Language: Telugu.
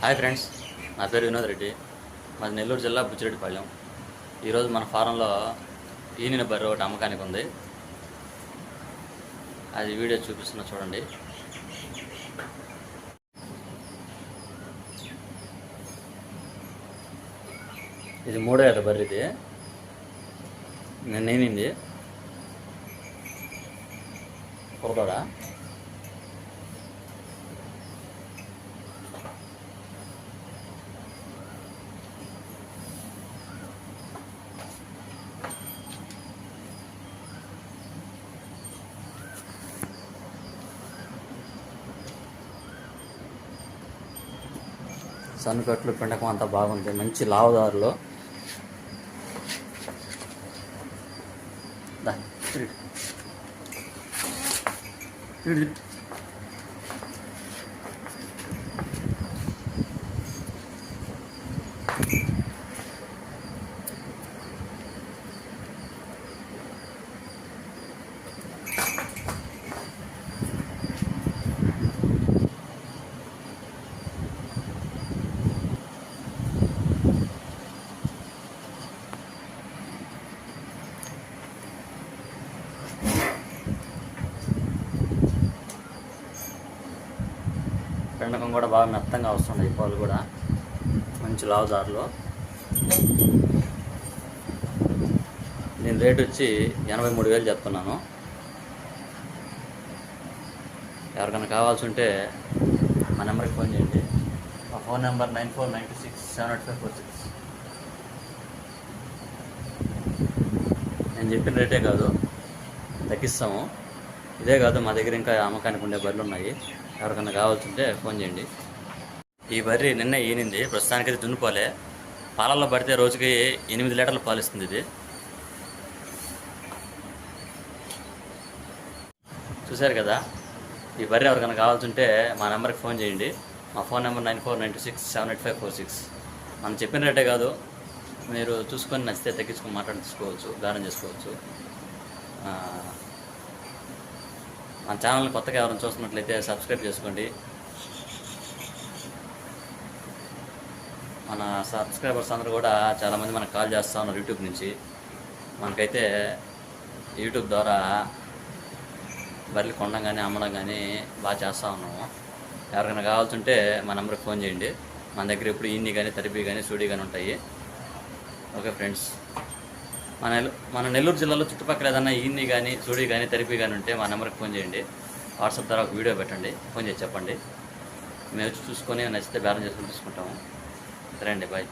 హాయ్ ఫ్రెండ్స్ నా పేరు వినోద్ రెడ్డి. మాది నెల్లూరు జిల్లా బుచ్చిరెడ్డిపాలెం. ఈరోజు మన ఫారంలో ఈనిన బర్రె ఒకటి అమ్మకానికి ఉంది. అది వీడియో చూపిస్తున్నా చూడండి. ఇది మూడో ఏట బర్రె ఇది. నిన్న ఏమింది కురదోడా సన్నుకట్లు పిండకం అంతా బాగుంది. మంచి లావుదారులో. దా, పిండకం కూడా బాగా మెత్తంగా వస్తుంది ఈ పాలు కూడా. మంచి లావుదారులో దీని రేట్ వచ్చి ఎనభై మూడు వేలు చెప్తున్నాను. ఎవరికైనా కావాల్సి ఉంటే మా నెంబర్కి ఫోన్ చేయండి. మా phone number nine four nine two six seven eight five four six. నేను చెప్పిన రేటే కాదు. తగ్గిస్తాము. ఇదే కాదు మా దగ్గర ఇంకా అమ్మకానికి ఉండే బర్రెలు ఉన్నాయి. ఎవరికైనా కావాల్సి ఉంటే ఫోన్ చేయండి. ఈ బర్రె నిన్న ఈనింది ప్రస్తుతానికి అది దున్నుపోలే పాలల్లో పడితే రోజుకి ఎనిమిది లీటర్లు పాలు ఇస్తుంది ఇది. చూశారు కదా ఈ బర్రె ఎవరికైనా కావాల్సింటే మా నెంబర్కి ఫోన్ చేయండి. మా phone number nine four nine two six seven eight five four six. మనం చెప్పిన రేటే కాదు మీరు చూసుకొని నచ్చితే తగ్గించుకొని మాట్లాడి తీసుకోవచ్చు దానం చేసుకోవచ్చు. మన ఛానల్ని కొత్తగా ఎవరైనా చూస్తున్నట్లయితే సబ్స్క్రైబ్ చేసుకోండి. మన సబ్స్క్రైబర్స్ అందరూ కూడా చాలామంది మనకు కాల్ చేస్తూ ఉన్నారు యూట్యూబ్ నుంచి. మనకైతే యూట్యూబ్ ద్వారా బర్రెలు కొనడం కానీ అమ్మడం కానీ బాగా చేస్తూ ఉన్నాము. ఎవరికైనా కావాల్సి ఉంటే మా నెంబర్కి ఫోన్ చేయండి. మన దగ్గర ఇప్పుడు ఇన్ని కానీ తరిపి కానీ సూడి కానీ ఉంటాయి. Okay friends. మన నెల్ మన నెల్లూరు జిల్లాలో చుట్టుపక్కల ఏదైనా ఈన్ని కానీ సూడి కానీ తెరిపి కానీ ఉంటే మా నెంబర్కి ఫోన్ చేయండి. వాట్సాప్ ద్వారా ఒక వీడియో పెట్టండి. ఫోన్ చేసి చెప్పండి. మేము వచ్చి చూసుకొని నచ్చితే బ్యాలెన్స్ చేసుకొని తీసుకుంటాము సరే అండి బాయ్.